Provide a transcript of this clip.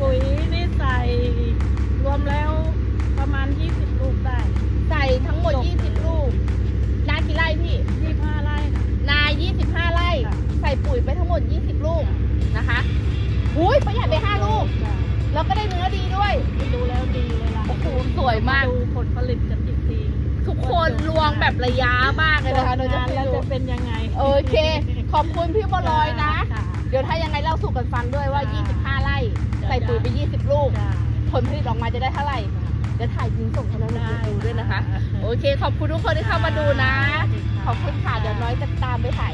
ปุ๋ยนี่ใส่รวมแล้วประมาณ 20 ลูกได้ ใส่ทั้งหมดจบ20 ลูก นากี่ไร่พี่ 25 ไร่ค่ะ นา 25 ไร่ ค่ะ ใส่ปุ๋ยไปทั้งหมด 20 ลูกนะคะหุยประหยัดไป 5 ลูก จ้ะแล้วก็ได้เนื้อดีด้วยดูแล้วดีเลยล่ะโอ้โหสวยมาก ดูผลผลิตกันจริงๆทุกคนรวงแบบระยะมากเลยนะคะโดยจะงานให้แล้วดูจะเป็นยังไงโอเค ขอบคุณพี่บัวลอยนะ จ้ เดี๋ยวถ้ายังไงเล่าสู่กันฟังด้วยว่า25 ไร่ ใส่ปุ๋ยไป 20 ลูกจ้ะผลผลิตออกมาจะได้เท่าไหร่เดี๋ยวถ่ายจริงส่งให้น้องได้ดูด้วยนะคะ โอเค ขอบคุณทุกคนที่เข้ามาดูนะ ขอบคุณค่ะ เดี๋ยวน้อยจะตามไปถ่ายทีนึงอ่า